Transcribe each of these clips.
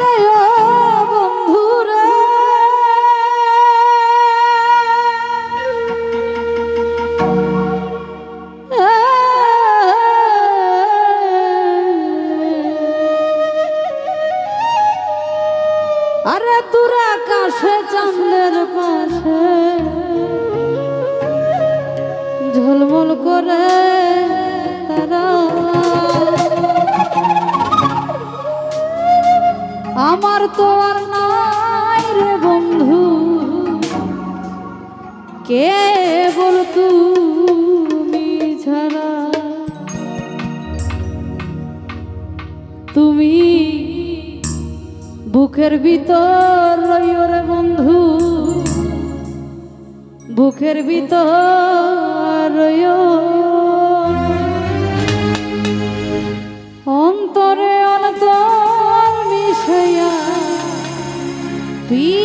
রে আমার তো আর নাই রে বন্ধু। কে বল তুমি ছাড়া। তুমি বুকের ভিতর রইও রে বন্ধু। বুকের ভিতর রইও। be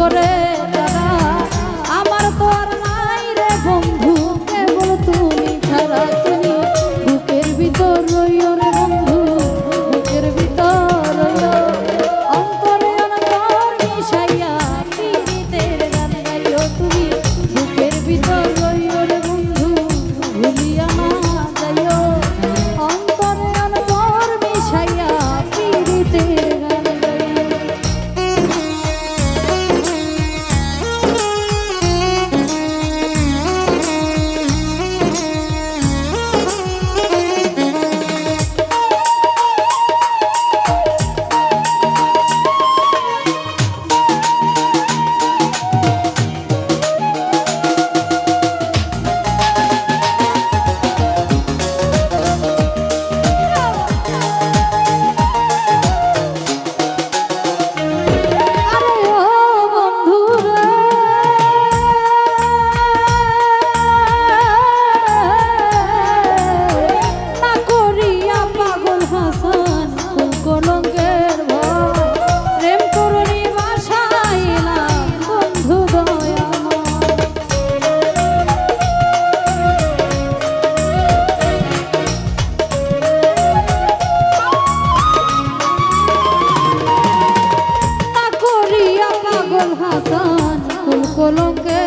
correr. হাসান কুল কলঙ্কের